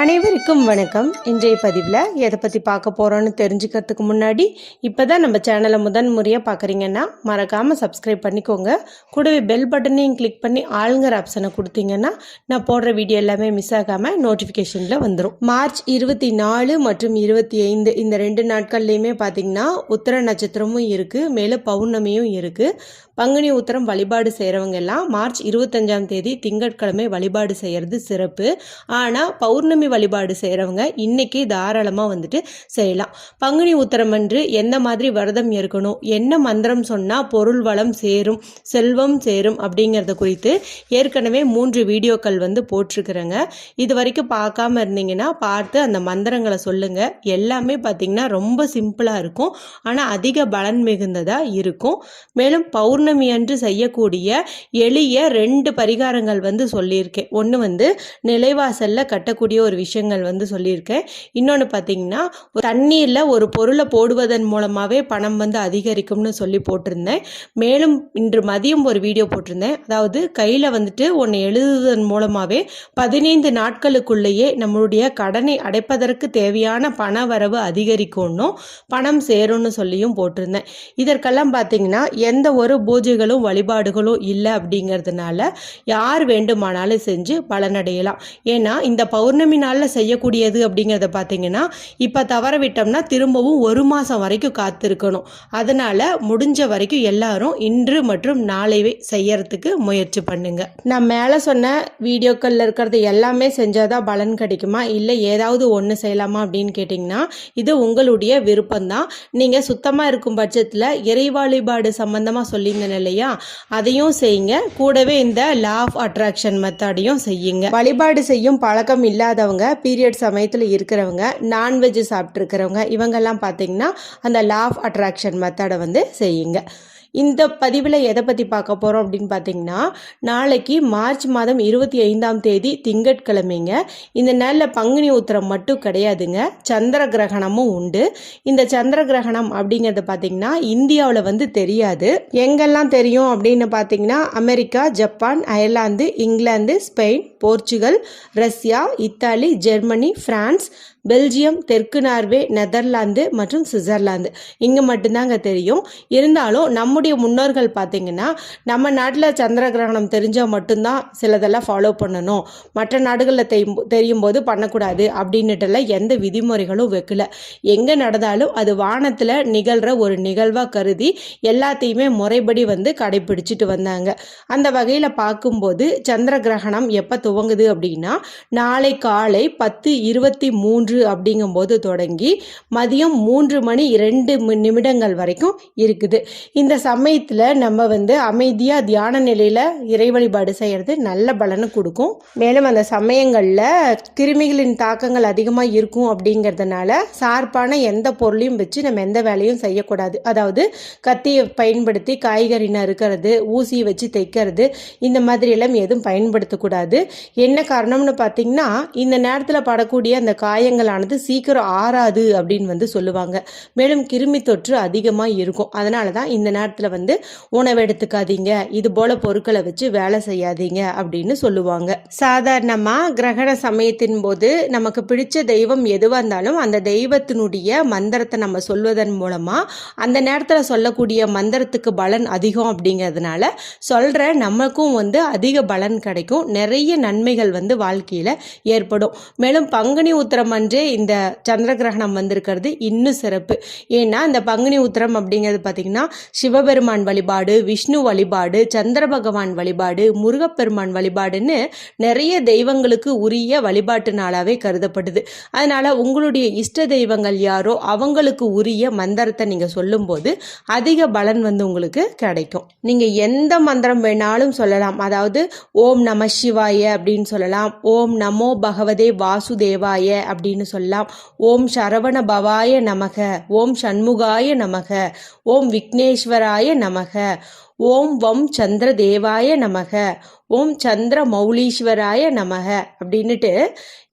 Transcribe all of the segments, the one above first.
அனைவருக்கும் வணக்கம். இன்றைய பதிவில் எதை பற்றி பார்க்க போகிறோன்னு தெரிஞ்சுக்கிறதுக்கு முன்னாடி இப்போ தான் நம்ம சேனலை முதன் முறையாக பார்க்குறீங்கன்னா மறக்காமல் சப்ஸ்கிரைப் பண்ணிக்கோங்க. கூடவே பெல் பட்டனையும் கிளிக் பண்ணி ஆளுங்கிற ஆப்ஷனை கொடுத்தீங்கன்னா நான் போடுற வீடியோ எல்லாமே மிஸ் ஆகாமல் நோட்டிஃபிகேஷனில் வந்துடும் மார்ச் இருபத்தி நாலு மற்றும் இருபத்தி ஐந்து இந்த ரெண்டு நாட்கள்லையுமே பார்த்தீங்கன்னா உத்தர நட்சத்திரமும் இருக்குது மேலும் பௌர்ணமியும் இருக்குது பங்குனி உத்தரம் வழிபாடு செய்கிறவங்க எல்லாம் மார்ச் இருபத்தஞ்சாம் தேதி திங்கட்கிழமை வழிபாடு செய்கிறது சிறப்பு. ஆனால் பௌர்ணமி வழிபாடு செய்கிறவங்க இன்னைக்கு தாராளமாக வந்துட்டு செய்யலாம். பங்குனி உத்தரம் அன்று எந்த மாதிரி விரதம் இருக்கணும் என்ன மந்திரம் சொன்னால் பொருள் வளம் சேரும் செல்வம் சேரும் அப்படிங்கிறத குறித்து ஏற்கனவே மூன்று வீடியோக்கள் வந்து போட்டிருக்கிறேங்க. இது வரைக்கும் பார்க்காம இருந்தீங்கன்னா பார்த்து அந்த மந்திரங்களை சொல்லுங்கள் எல்லாமே பார்த்தீங்கன்னா ரொம்ப சிம்பிளாக இருக்கும். ஆனால் அதிக பலன் மிகுந்ததாக இருக்கும். மேலும் பௌர்ணமி அன்று செய்யக்கூடிய எளிய ரெண்டு பரிகாரங்கள் வந்து சொல்லியிருக்கேன். ஒன்று வந்து நிலைவாசலில் கட்டக்கூடிய ஒரு விஷயங்கள் வந்து சொல்லியிருக்கேன். இன்னொன்று பார்த்தீங்கன்னா தண்ணீரில் ஒரு பொருளை போடுவதன் மூலமாகவே பணம் வந்து அதிகரிக்கும்னு சொல்லி போட்டிருந்தேன். மேலும் இன்று மதியம் ஒரு வீடியோ போட்டிருந்தேன். அதாவது கையில் வந்துட்டு ஒன்று எழுதுவதன் மூலமாகவே பதினைந்து நாட்களுக்குள்ளேயே நம்மளுடைய கடனை அடைப்பதற்கு தேவையான பண வரவு அதிகரிக்கும்னும் பணம் சேரும்னு சொல்லியும் போட்டிருந்தேன். இதற்கெல்லாம் பார்த்தீங்கன்னா எந்த ஒரு பூஜைகளும் வழிபாடுகளும் இல்லை அப்படிங்கிறதுனால யார் வேண்டுமானாலும் செஞ்சு பலனடையலாம். ஏன்னா இந்த பௌர்ணமி நாளில் செய்யக்கூடியது அப்படிங்கிறத பார்த்தீங்கன்னா இப்போ தவற விட்டோம்னா திரும்பவும் ஒரு மாதம் வரைக்கும் காத்திருக்கணும். அதனால் முடிஞ்ச வரைக்கும் எல்லாரும் இன்று மற்றும் நாளைவே செய்யறதுக்கு முயற்சி பண்ணுங்க. நான் மேலே சொன்ன வீடியோக்களில் இருக்கிறது எல்லாமே செஞ்சாதான் பலன் கிடைக்குமா? இல்லை ஏதாவது ஒன்று செய்யலாமா அப்படின்னு கேட்டிங்கன்னா இது உங்களுடைய விருப்பம்தான். நீங்கள் சுத்தமாக இருக்கும் பட்சத்தில் இறை வழிபாடு சம்பந்தமாக சொல்லியிருந்தேன் இல்லையா? அதையும் செய்யுங்க. கூடவே இந்த லா ஆஃப் அட்ராக்ஷன் மெத்தடையும் செய்யுங்க. வழிபாடு செய்யும் பழக்கம் இல்லாதவங்க பீரியட் சமயத்தில் இருக்கிறவங்க நான்வெஜ் சாப்பிட்ருக்கிறவங்க இவங்கெல்லாம் பார்த்தீங்கன்னா அந்த லா ஆஃப் அட்ராக்ஷன் மெத்தடை வந்து செய்யுங்க. இந்த பதிவில் எதை பற்றி பார்க்க போகிறோம் அப்படின்னு பார்த்தீங்கன்னா நாளைக்கு மார்ச் மாதம் இருபத்தி ஐந்தாம் தேதி திங்கட்கிழமைங்க. இந்த நாளில் பங்குனி உத்திரம் மட்டும் கிடையாதுங்க. சந்திர கிரகணமும் உண்டு. இந்த சந்திர கிரகணம் அப்படிங்கிறது பார்த்தீங்கன்னா இந்தியாவில் வந்து தெரியாது. எங்கெல்லாம் தெரியும் அப்படின்னு பார்த்தீங்கன்னா America Japan Ireland England Spain Portugal Russia Italy Germany France Belgium தெற்கு நார்வே நெதர்லாந்து மற்றும் சுவிட்சர்லாந்து. இங்கே மட்டும்தாங்க தெரியும். இருந்தாலும் நம்முடைய முன்னோர்கள் பார்த்தீங்கன்னா நம்ம நாட்டில் சந்திர கிரகணம் தெரிஞ்சால் மட்டும்தான் சிலதெல்லாம் ஃபாலோ பண்ணணும். மற்ற நாடுகளில் தெரியும் தெரியும் போது பண்ணக்கூடாது அப்படின்னுட்டுலாம் எந்த விதிமுறைகளும் வைக்கல. எங்கே நடந்தாலும் அது வானத்தில் நிகழ்கிற ஒரு நிகழ்வாக கருதி எல்லாத்தையுமே முறைப்படி வந்து கடைபிடிச்சிட்டு வந்தாங்க. அந்த வகையில் பார்க்கும்போது சந்திர கிரகணம் எப்போ துவங்குது அப்படின்னா நாளை காலை பத்து இருபத்தி மூன்று அப்படிங்கும்போது தொடங்கி மதியம் மூன்று மணி இரண்டு மி- நிமிடங்கள் வரைக்கும் இருக்குது. இந்த சமயத்தில் நம்ம வந்து அமைதியாக தியான நிலையில் இறை வழிபாடு செய்கிறது நல்ல பலனை கொடுக்கும். மேலும் அந்த சமயங்களில் கிருமிகளின் தாக்கங்கள் அதிகமாக இருக்கும் அப்படிங்கிறதுனால சார்பான எந்த பொருளையும் வச்சு நம்ம எந்த வேலையும் செய்யக்கூடாது. அதாவது கத்தியை பயன்படுத்தி காய்கறி நறுக்கிறது ஊசியை வச்சு தைக்கிறது இந்த மாதிரி எல்லாம் எதுவும் பயன்படுத்தக்கூடாது. என்ன காரணம்னு பார்த்தீங்கன்னா இந்த நேரத்தில் படக்கூடிய அந்த காயங்களானது சீக்கிரம் ஆறாது அப்படின்னு வந்து சொல்லுவாங்க. மேலும் கிருமி தொற்று அதிகமாக இருக்கும். அதனால தான் இந்த நேரத்தில் வந்து உணவு எடுத்துக்காதீங்க இது போல பொருட்களை வச்சு வேலை செய்யாதீங்க அப்படின்னு சொல்லுவாங்க. சாதாரணமாக கிரகண சமயத்தின் போது நமக்கு பிடிச்ச தெய்வம் எதுவாக இருந்தாலும் அந்த தெய்வத்தினுடைய மந்திரத்தை நம்ம சொல்வதன் மூலமாக அந்த நேரத்தில் சொல்லக்கூடிய மந்திரத்துக்கு பலன் அதிகம் அப்படிங்கிறதுனால சொல்கிற நமக்கும் வந்து அதிக பலன் கிடைக்கும். நிறைய நன்மைகள் வந்து வாழ்க்கையில் ஏற்படும். மேலும் பங்குனி உத்திரம் அன்றே இந்த சந்திர கிரகணம் வந்திருக்கிறது இன்னும் சிறப்பு. ஏன்னா இந்த பங்குனி உத்திரம் அப்படிங்கிறது பார்த்திங்கன்னா சிவபெருமான் வழிபாடு விஷ்ணு வழிபாடு சந்திர பகவான் வழிபாடு முருகப்பெருமான் வழிபாடுன்னு நிறைய தெய்வங்களுக்கு உரிய வழிபாட்டு நாளாகவே கருதப்படுது. அதனால் உங்களுடைய இஷ்ட தெய்வங்கள் யாரோ அவங்களுக்கு உரிய மந்திரத்தை நீங்கள் சொல்லும்போது அதிக பலன் வந்து உங்களுக்கு கிடைக்கும். நீங்கள் எந்த மந்திரம் வேணாலும் சொல்லலாம். அதாவது ஓம் நம சிவாய அப்படின்னு சொல்லலாம். ஓம் நமோ பகவதே வாசுதேவாய அப்படின்னு சொல்லலாம். ஓம் சரவண பவாய நமக. ஓம் சண்முகாய நமக. ஓம் விக்னேஸ்வராய நமக. ஓம் வம் சந்திர தேவாய நமக. ஓம் சந்திர மௌலீஸ்வராய நமக அப்படின்னுட்டு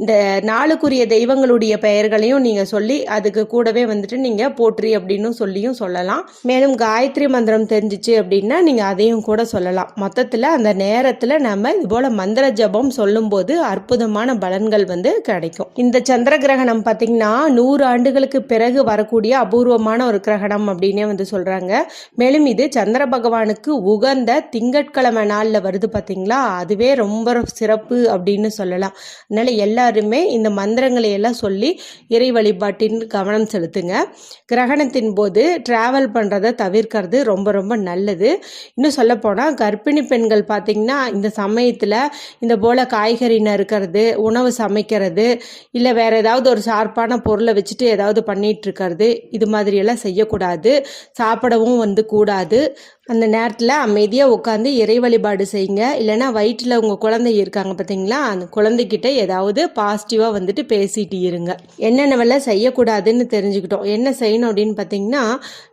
இந்த நாளுக்குரிய தெய்வங்களுடைய பெயர்களையும் நீங்கள் சொல்லி அதுக்கு கூடவே வந்துட்டு நீங்கள் போற்றி அப்படின்னு சொல்லியும் சொல்லலாம். மேலும் காயத்ரி மந்திரம் தெரிஞ்சிச்சு அப்படின்னா நீங்கள் அதையும் கூட சொல்லலாம். மொத்தத்தில் அந்த நேரத்தில் நம்ம இது போல் மந்திர ஜபம் சொல்லும்போது அற்புதமான பலன்கள் வந்து கிடைக்கும். இந்த சந்திர கிரகணம் பார்த்திங்கன்னா நூறு ஆண்டுகளுக்கு பிறகு வரக்கூடிய அபூர்வமான ஒரு கிரகணம் அப்படின்னே வந்து சொல்கிறாங்க மேலும் இது சந்திர பகவானுக்கு உகந்த திங்கட்கிழமை நாளில் வருது பார்த்தீங்களா அதுவே ரொம்ப சிறப்பு அப்படின்னு சொல்லலாம். அதனால் எல்லாருமே இந்த மந்திரங்களை எல்லாம் சொல்லி இறை வழிபாட்டின் கவனம் செலுத்துங்க. கிரகணத்தின் போது ட்ராவல் பண்ணுறதை தவிர்க்கிறது ரொம்ப ரொம்ப நல்லது. இன்னும் சொல்லப்போனால் கர்ப்பிணி பெண்கள் பார்த்திங்கன்னா இந்த சமயத்தில் இந்த போல் காய்கறி நறுக்கிறது உணவு சமைக்கிறது இல்லை வேறு ஏதாவது ஒரு ஷார்ப்பான பொருளை வச்சுட்டு ஏதாவது பண்ணிகிட்ருக்கிறது இது மாதிரியெல்லாம் செய்யக்கூடாது. சாப்பிடவும் வந்து கூடாது. அந்த நேரத்தில் அமைதியாக உட்காந்து இறை வழிபாடு செய்யுங்க. இல்லைன்னா வயிற்றில் உங்கள் குழந்தை இருக்காங்க பார்த்தீங்களா அந்த குழந்தைகிட்ட ஏதாவது பாசிட்டிவாக வந்துட்டு பேசிட்டு இருங்க. என்னென்னவெல்லாம் செய்யக்கூடாதுன்னு தெரிஞ்சுக்கிட்டோம். என்ன செய்யணும் அப்படின்னு பார்த்தீங்கன்னா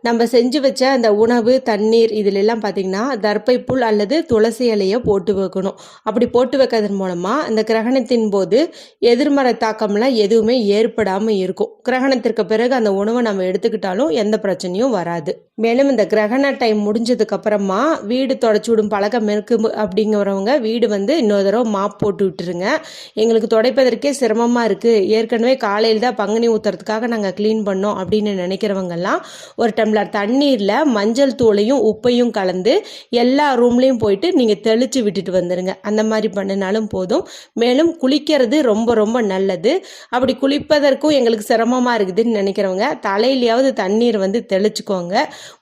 நம்ம செஞ்சு வச்ச அந்த உணவு தண்ணீர் இதிலெல்லாம் பார்த்தீங்கன்னா தர்ப்பை புல் அல்லது துளசி இலையை போட்டு வைக்கணும். அப்படி போட்டு வைக்கிறதன் மூலமாக அந்த கிரகணத்தின் போது எதிர்மறை தாக்கம்லாம் எதுவுமே ஏற்படாமல் இருக்கும். கிரகணத்திற்கு பிறகு அந்த உணவை நம்ம எடுத்துக்கிட்டாலும் எந்த பிரச்சனையும் வராது. மேலும் இந்த கிரகண டைம் முடிஞ்சதுக்கு அப்புறமா வீடு தொடச்சி விடும் பழக்கம் இருக்கு அப்படிங்கிறவங்க வீடு வந்து இன்னொரு தடவை மாப் போட்டு விட்டுருங்க. எங்களுக்கு துடைப்பதற்கே சிரமமாக இருக்குது ஏற்கனவே காலையில் தான் பங்குனி ஊற்றுறதுக்காக நாங்கள் க்ளீன் பண்ணோம் அப்படின்னு நினைக்கிறவங்கெல்லாம் ஒரு டம்ளர் தண்ணீரில் மஞ்சள் தூளையும் உப்பையும் கலந்து எல்லா ரூம்லேயும் போயிட்டு நீங்கள் தெளித்து விட்டுட்டு வந்துடுங்க அந்த மாதிரி பண்ணினாலும் போதும். மேலும் குளிக்கிறது ரொம்ப ரொம்ப நல்லது. அப்படி குளிப்பதற்கும் எங்களுக்கு சிரமமாக இருக்குதுன்னு நினைக்கிறவங்க தலையிலையாவது தண்ணீர் வந்து தெளிச்சுக்கோங்க.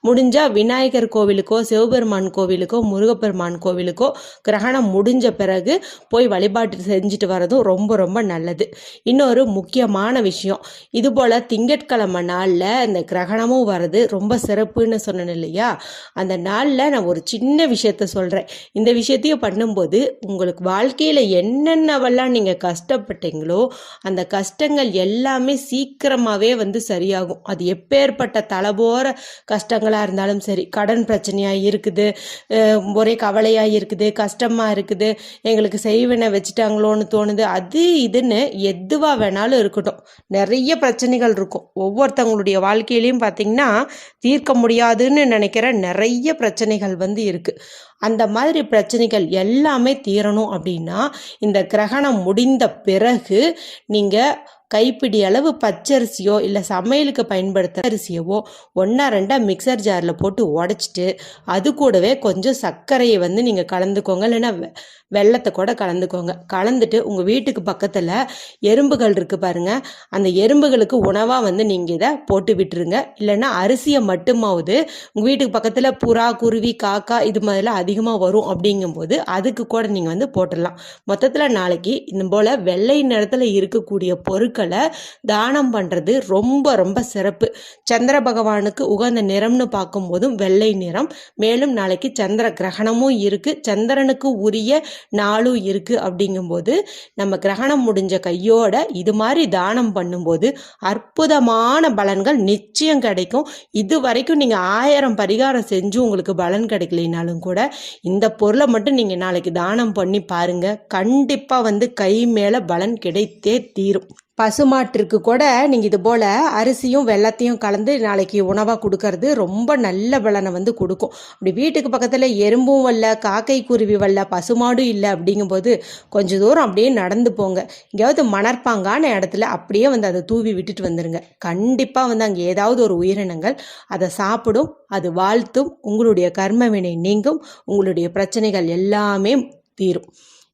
முடிஞ்சால் விநாயகர் கோவிலுக்கோ சிவபெருமான் கோவிலுக்கோ முருகப்பெருமான் கோவிலுக்கோ கிரகணம் முடிஞ்ச பிறகு போய் வழிபாட்டு செஞ்சுட்டு வரதும் ரொம்ப ரொம்ப நல்லது. இன்னொரு முக்கியமான விஷயம் இதுபோல் திங்கட்கிழமை நாளில் இந்த கிரகணமும் வர்றது ரொம்ப சிறப்புன்னு சொன்னேன் இல்லையா? அந்த நாளில் நான் ஒரு சின்ன விஷயத்த சொல்கிறேன் இந்த விஷயத்தையும் பண்ணும்போது உங்களுக்கு வாழ்க்கையில் என்னென்னவெல்லாம் நீங்கள் கஷ்டப்பட்டீங்களோ அந்த கஷ்டங்கள் எல்லாமே சீக்கிரமாகவே வந்து சரியாகும். அது எப்பேற்பட்ட தலைபோற கஷ்டங்களாக இருந்தாலும் சரி கடன் பிரச்சனையாக இருக்குது ஒரே கவலையாக இருக்குது கஷ்டமாக இருக்குது எங்களுக்கு செய்வனை வச்சுட்டாங்களோன்னு தோணுது அது இதுன்னு எதுவாக வேணாலும் இருக்கட்டும். நிறைய பிரச்சனைகள் இருக்கும். ஒவ்வொருத்தவங்களுடைய வாழ்க்கையிலையும் பார்த்திங்கன்னா தீர்க்க முடியாதுன்னு நினைக்கிற நிறைய பிரச்சனைகள் வந்து இருக்குது அந்த மாதிரி பிரச்சனைகள் எல்லாமே தீரணும் அப்படின்னா இந்த கிரகணம் முடிந்த பிறகு நீங்கள் கைப்பிடி அளவு பச்சரிசியோ இல்லை சமையலுக்கு பயன்படுத்துகிற அரிசியவோ ஒன்றா ரெண்டாக மிக்சர் ஜாரில் போட்டு உடச்சிட்டு அது கூடவே கொஞ்சம் சர்க்கரையை வந்து நீங்கள் கலந்துக்கோங்க. இல்லைன்னா வெள்ளத்தை கூட கலந்துக்கோங்க. கலந்துட்டு உங்கள் வீட்டுக்கு பக்கத்தில் எறும்புகள் இருக்குது பாருங்கள் அந்த எறும்புகளுக்கு உணவாக வந்து நீங்கள் இதை போட்டு விட்டுருங்க. இல்லைன்னா அரிசியை மட்டுமாவது உங்கள் வீட்டுக்கு பக்கத்தில் புறா குருவி காக்கா இது மாதிரிலாம் அதிகமாக வரும் அப்படிங்கும்போது அதுக்கு கூட நீங்கள் வந்து போட்டுடலாம். மொத்தத்தில் நாளைக்கு இந்த போல் வெள்ளை நிறத்தில் இருக்கக்கூடிய பொருட்களை தானம் பண்ணுறது ரொம்ப ரொம்ப சிறப்பு. சந்திர பகவானுக்கு உகந்த நிறம்னு பார்க்கும்போதும் வெள்ளை நிறம். மேலும் நாளைக்கு சந்திர கிரகணமும் இருக்குது சந்திரனுக்கு உரிய நாளும் இருக்குது அப்படிங்கும்போது நம்ம கிரகணம் முடிஞ்ச கையோட இது மாதிரி தானம் பண்ணும்போது அற்புதமான பலன்கள் நிச்சயம் கிடைக்கும். இது வரைக்கும் நீங்கள் ஆயிரம் பரிகாரம் செஞ்சு உங்களுக்கு பலன் கிடைக்கலைனாலும் கூட இந்த பொருளை மட்டும் நீங்கள் நாளைக்கு தானம் பண்ணி பாருங்கள் கண்டிப்பாக வந்து கை மேலே பலன் கிடைத்தே தீரும். பசுமாட்டிற்கு கூட நீங்கள் இது போல் அரிசியும் வெள்ளத்தையும் கலந்து நாளைக்கு உணவாக கொடுக்கறது ரொம்ப நல்ல பலனை வந்து கொடுக்கும். அப்படி வீட்டுக்கு பக்கத்தில் எறும்பும் வரல காக்கை குருவி வரல பசுமாடும் இல்லை அப்படிங்கும்போது கொஞ்சம் தூரம் அப்படியே நடந்து போங்க. எங்கேயாவது மணற்பாங்கான இடத்துல அப்படியே வந்து அதை தூவி விட்டுட்டு வந்துடுங்க கண்டிப்பாக வந்து அங்கே ஏதாவது ஒரு உயிரினங்கள் அதை சாப்பிடும் அது வாழ்த்தும் உங்களுடைய கர்மவினை நீங்கும் உங்களுடைய பிரச்சனைகள் எல்லாமே தீரும்.